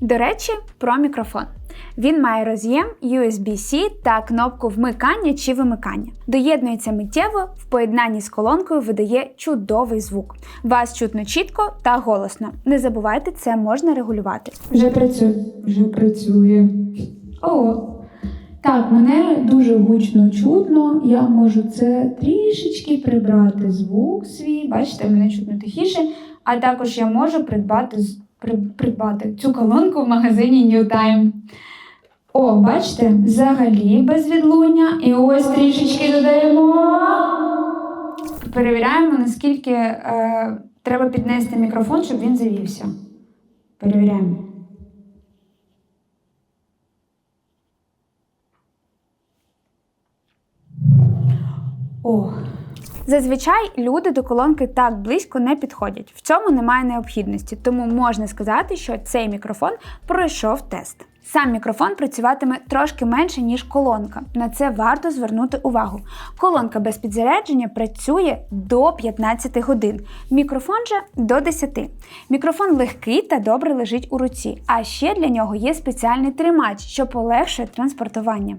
До речі, про мікрофон. Він має роз'єм USB-C та кнопку вмикання чи вимикання. Доєднується миттєво, в поєднанні з колонкою видає чудовий звук. Вас чутно чітко та голосно. Не забувайте, це можна регулювати. Вже працює. Вже працює. О. Так, мене дуже гучно чутно. Я можу це трішечки прибрати звук свій. Бачите, мене чутно тихіше. А також я можу придбати, придбати цю колонку в магазині New Time. О, бачите, взагалі без відлуння. І ось трішечки додаємо. Перевіряємо, наскільки е, треба піднести мікрофон, щоб він завівся. Перевіряємо. О, Зазвичай люди до колонки так близько не підходять. В цьому немає необхідності, тому можна сказати, що цей мікрофон пройшов тест. Сам мікрофон працюватиме трошки менше, ніж колонка. На це варто звернути увагу. Колонка без підзарядження працює до 15 годин, мікрофон же до 10. Мікрофон легкий та добре лежить у руці, а ще для нього є спеціальний тримач, що полегшує транспортування.